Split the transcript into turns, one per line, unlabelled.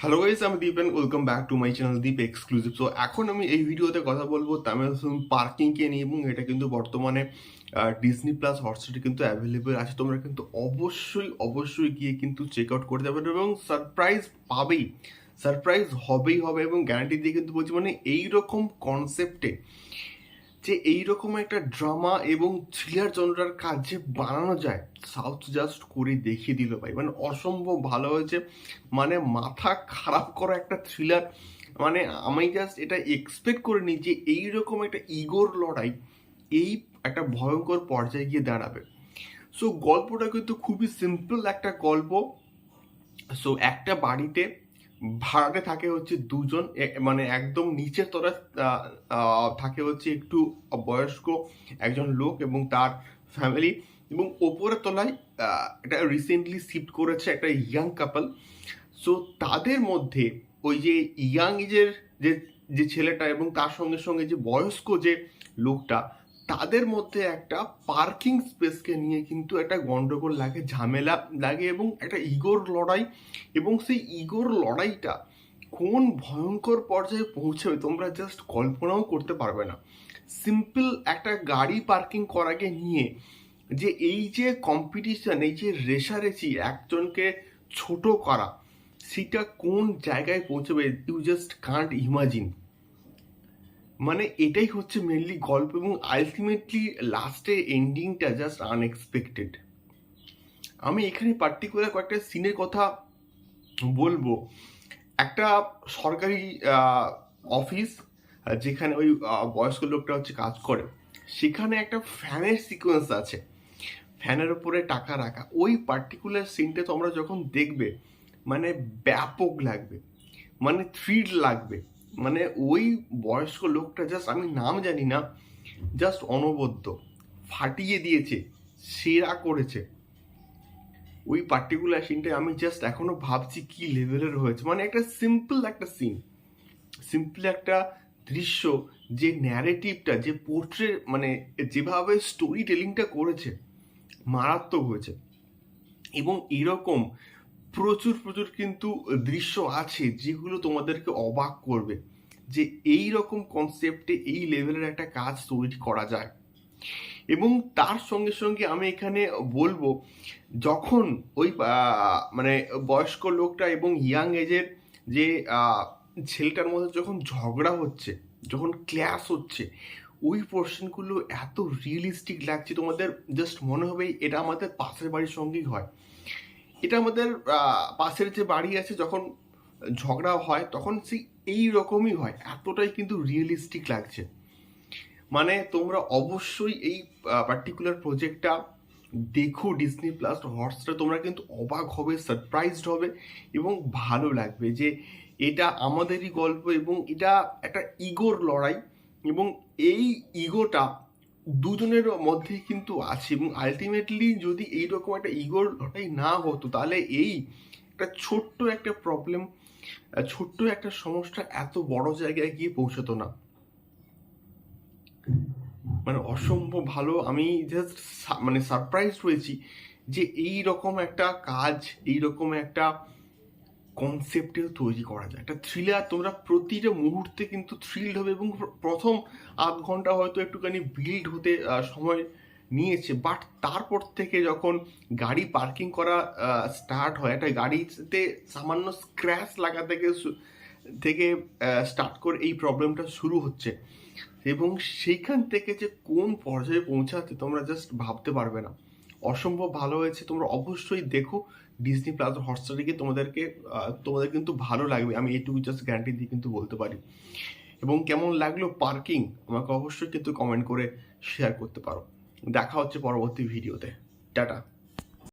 Hello guys আমি Deep and welcome back to my channel Deep exclusive so এখন আমি এই ভিডিওতে কথা বলব তামিল ফিল্ম পার্কিংকে নিয়ে এবং এটা কিন্তু বর্তমানে ডিজনি প্লাস হটস্টারে কিন্তু অ্যাভেলেবেল আছে। তোমরা কিন্তু অবশ্যই অবশ্যই গিয়ে কিন্তু চেক আউট করতে পারবে এবং সারপ্রাইজ পাবেই। সারপ্রাইজ হবেই, হবে এবং গ্যারান্টি দিয়ে কিন্তু বলছি মানে এইরকম কনসেপ্টে যে এইরকম একটা ড্রামা এবং থ্রিলার জনরার কাজ যে বানানো যায় সাউথ জাস্ট করে দেখিয়ে দিল ভাই। মানে অসম্ভব ভালো হয়েছে। মানে মাথা খারাপ করা একটা থ্রিলার মানে আমি জাস্ট এটা এক্সপেক্ট করিনি যে এইরকম একটা ইগোর লড়াই এই একটা ভয়ঙ্কর পর্যায়ে গিয়ে দাঁড়াবে। সো গল্পটা কিন্তু খুবই সিম্পল একটা গল্প। সো একটা বাড়িতে ভাড়াটে থাকে হচ্ছে দুজন মানে একদম নিচের আহ, থাকে হচ্ছে একটু বয়স্ক একজন লোক এবং তার ফ্যামিলি এবং ওপরের তলায় এটা রিসেন্টলি শিফট করেছে একটা ইয়াং কাপল সো তাদের মধ্যে ওই যে ইয়াং এজের যে যে ছেলেটা এবং তার সঙ্গে সঙ্গে যে বয়স্ক যে লোকটা তাদের মধ্যে একটা পার্কিং স্পেসকে নিয়ে কিন্তু একটা গন্ডগোল লাগে, ঝামেলা লাগে এবং একটা ইগোর লড়াই এবং সেই ইগোর লড়াইটা কোন ভয়ঙ্কর পর্যায়ে পৌঁছাবে তোমরা জাস্ট কল্পনাও করতে পারবে না। সিম্পল একটা গাড়ি পার্কিং করাকে নিয়ে যে এই যে কম্পিটিশন এই যে রেশারেচি একজনকে ছোট করা, সেটা কোন জায়গায় পৌঁছবে? ইউ জাস্ট কান্ট ইমাজিন মানে এটাই হচ্ছে মেনলি গল্প এবং আলটিমেটলি লাস্টে এন্ডিংটা জাস্ট আনএক্সপেক্টেড আমি এখানে পার্টিকুলার কয়েকটা সিনের কথা বলব। একটা সরকারি অফিস যেখানে ওই বয়স্ক লোকটা হচ্ছে কাজ করে। সেখানে একটা ফ্যানের সিকোয়েন্স আছে। ফ্যানের ওপরে টাকা রাখা। ওই পার্টিকুলার সিনটা তোমরা যখন দেখবে মানে ব্যাপক লাগবে। মানে থ্রিল লাগবে। মানে ওই বয়স্ক লোকটা জাস্ট আমি নাম জানি না জাস্ট অনবদ্য, ফাটিয়ে দিয়েছে, সেরা করেছে। ওই পার্টিকুলার সিনটা আমি জাস্ট এখনও ভাবছি কি লেভেলের হয়েছে। মানে একটা সিম্পল একটা সিন সিম্পল একটা দৃশ্য, যে ন্যারেটিভটা যে পোর্ট্রে মানে যেভাবে স্টোরি টেলিংটা করেছে, মারাত্মক হয়েছে। এবং এরকম প্রচুর প্রচুর কিন্তু দৃশ্য আছে যেগুলো তোমাদেরকে অবাক করবে যে এই রকম কনসেপ্টে এই লেভেলের একটা কাজ তৈরি করা যায়। এবং তার সঙ্গে সঙ্গে আমি এখানে বলব, যখন ওই মানে বয়স্ক লোকটা এবং ইয়াং এজের যে ছেলেটার মধ্যে যখন ঝগড়া হচ্ছে, যখন ক্ল্যাশ হচ্ছে, ওই পোর্শনগুলো এত রিয়েলিস্টিক লাগছে তোমাদের জাস্ট মনে হবে এটা আমাদের পাশের বাড়ির সঙ্গেই হয়। এটা আমাদের পাশের যে বাড়ি আছে যখন ঝগড়া হয়, তখন সেই এই রকমই হয়। এতটাই কিন্তু রিয়েলিস্টিক লাগছে। মানে তোমরা অবশ্যই এই পার্টিকুলার প্রজেক্টটা দেখো ডিসনি প্লাস হটস্টার তোমরা কিন্তু অবাক হবে সারপ্রাইজড হবে এবং ভালো লাগবে যে এটা আমাদেরই গল্প এবং এটা একটা ইগোর লড়াই এবং এই ইগোটা দুজনের মধ্যেই কিন্তু আছে এবং আলটিমেটলি যদি এইরকম একটা ইগোর লড়াই না হতো, তাহলে এই একটা ছোট্ট একটা প্রবলেম ছোট্ট একটা সমস্যা এত বড় জায়গায় গিয়ে পৌঁছতো না। মানে অসম্ভব ভালো, আমি জাস্ট মানে সারপ্রাইজ হয়েছি যে এই রকম একটা কাজ এই রকম একটা কনসেপ্টেও তৈরি করা যায়। একটা থ্রিলার তোমরা প্রতিটা মুহূর্তে কিন্তু থ্রিল্ড হবে এবং প্রথম আধ ঘণ্টা হয়তো একটুখানি বিল্ড হতে সময় নিয়েছে। বাট তারপর থেকে যখন গাড়ি পার্কিং করা স্টার্ট হয়, একটা গাড়িতে সামান্য স্ক্র্যাচ লাগা থেকে থেকে স্টার্ট করে এই প্রবলেমটা শুরু হচ্ছে। এবং সেইখান থেকে যে কোন পর্যায়ে পৌঁছাতে তোমরা জাস্ট ভাবতে পারবে না। অসম্ভব ভালো হয়েছে। তোমরা অবশ্যই দেখো ডিসনি প্লাস হটস্টারে গিয়ে তোমাদেরকে তোমাদের কিন্তু ভালো লাগবে। আমি এইটুকু জাস্ট গ্যারান্টি দিয়ে কিন্তু বলতে পারি। এবং কেমন লাগল পার্কিং আমাকে অবশ্যই কিন্তু কমেন্ট করে শেয়ার করতে পারো। দেখা হচ্ছে পরবর্তী ভিডিওতে টাটা।